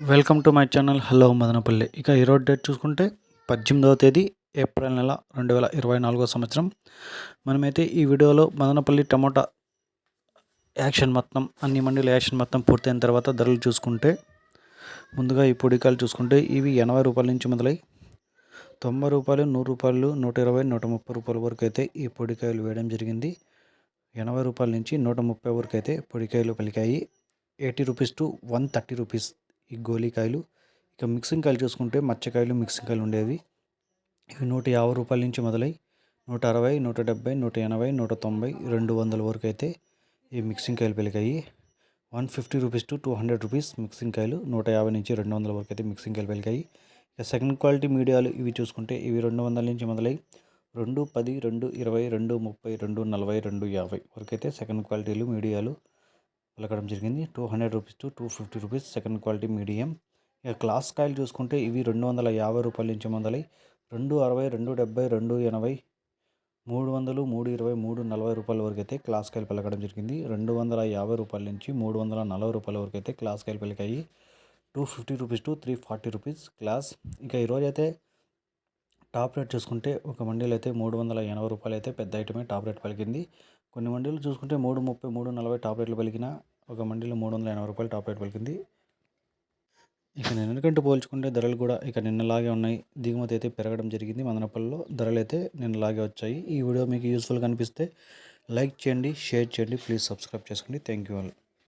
Welcome to my channel. Hello Madanapalle. ఇక ఈరోజు date చూసుకుంటే పద్దెనిమిదవ తేదీ ఏప్రిల్ నెల రెండు వేల ఇరవై నాలుగో సంవత్సరం. మనమైతే ఈ వీడియోలో మదనపల్లి టమోటా యాక్షన్ మొత్తం అన్ని మండీల యాక్షన్ మొత్తం పూర్తయిన తర్వాత ధరలు చూసుకుంటే ముందుగా ఈ పొడికాయలు చూసుకుంటే ఇవి ఎనభై రూపాయల నుంచి మొదలై తొంభై రూపాయలు నూరు రూపాయలు నూట ఇరవై నూట ముప్పై రూపాయల వరకు అయితే ఈ పొడికాయలు వేయడం జరిగింది. ఎనభై రూపాయల నుంచి నూట ముప్పై వరకు అయితే పొడికాయలు పలికాయి eighty rupees to one thirty rupees ఈ గోలీకాయలు. ఇక మిక్సింగ్ కాయలు చూసుకుంటే మచ్చకాయలు మిక్సింగ్ కాయలు ఉండేవి. ఇవి నూట యాభై రూపాయల నుంచి మొదలై నూట అరవై నూట డెబ్బై నూట ఎనభై నూట తొంభై రెండు వందల వరకు అయితే ఈ మిక్సింగ్ కాయలు పెరిగాయి one fifty rupees to two hundred rupees mixing కాయలు నూట యాభై నుంచి రెండు వందల వరకు అయితే మిక్సింగ్ కాయలు పెరిగాయి ఇక సెకండ్ క్వాలిటీ మీడియాలు ఇవి చూసుకుంటే ఇవి రెండు వందల నుంచి మొదలై రెండు పది రెండు ఇరవై రెండు ముప్పై రెండు నలభై రెండు యాభై వరకు అయితే సెకండ్ క్వాలిటీలు మీడియాలు పలకడం జరిగింది. Two hundred rupees to two fifty rupees second quality medium. ఇక క్లాస్ కాయలు చూసుకుంటే ఇవి రెండు వందల యాభై రూపాయల నుంచి మొదలై రెండు అరవై రెండు డెబ్బై రెండు ఎనభై మూడు వందలు మూడు ఇరవై మూడు నలభై రూపాయల వరకు అయితే క్లాస్ కాయలు పలకడం జరిగింది. రెండు వందల యాభై రూపాయల నుంచి మూడు వందల నలభై రూపాయల వరకు అయితే క్లాస్ కాయలు పలికాయి two fifty rupees to three forty rupees class. ఇంకా ఈరోజు అయితే టాప్ రేట్ చూసుకుంటే ఒక మండీలో అయితే మూడు వందల ఎనభై రూపాయలు అయితే పెద్ద ఐటమే టాప్ రేట్ పలికింది. కొన్ని మండీలు చూసుకుంటే మూడు ముప్పై మూడు నలభై టాప్ రేట్లు పలికిన ఒక మండీలో మూడు వందల ఎనభై రూపాయలు టాప్ రేట్ పలికింది. ఇక నిన్నకంటే పోల్చుకుంటే ధరలు కూడా ఇక నిన్నలాగే ఉన్నాయి. దిగుమతి అయితే పెరగడం జరిగింది. మదనపల్లిలో ధరలు అయితే నిన్నలాగే వచ్చాయి. ఈ వీడియో మీకు యూస్ఫుల్గా అనిపిస్తే లైక్ చేయండి షేర్ చేయండి ప్లీజ్ సబ్స్క్రైబ్ చేసుకోండి. Thank you all.